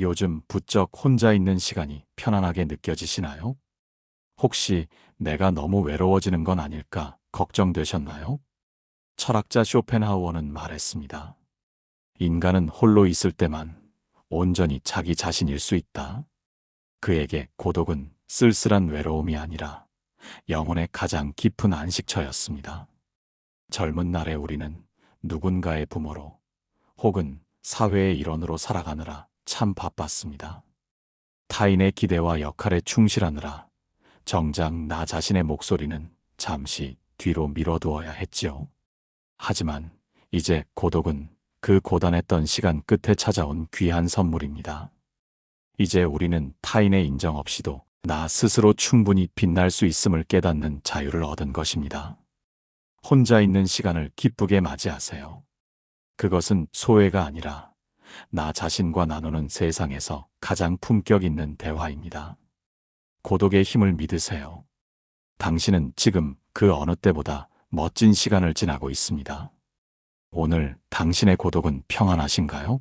요즘 부쩍 혼자 있는 시간이 편안하게 느껴지시나요? 혹시 내가 너무 외로워지는 건 아닐까 걱정되셨나요? 철학자 쇼펜하우어는 말했습니다. 인간은 홀로 있을 때만 온전히 자기 자신일 수 있다. 그에게 고독은 쓸쓸한 외로움이 아니라 영혼의 가장 깊은 안식처였습니다. 젊은 날의 우리는 누군가의 부모로 혹은 사회의 일원으로 살아가느라 참 바빴습니다. 타인의 기대와 역할에 충실하느라 정작 나 자신의 목소리는 잠시 뒤로 미뤄두어야 했지요. 하지만 이제 고독은 그 고단했던 시간 끝에 찾아온 귀한 선물입니다. 이제 우리는 타인의 인정 없이도 나 스스로 충분히 빛날 수 있음을 깨닫는 자유를 얻은 것입니다. 혼자 있는 시간을 기쁘게 맞이하세요. 그것은 소외가 아니라 나 자신과 나누는 세상에서 가장 품격 있는 대화입니다. 고독의 힘을 믿으세요. 당신은 지금 그 어느 때보다 멋진 시간을 지나고 있습니다. 오늘 당신의 고독은 평안하신가요?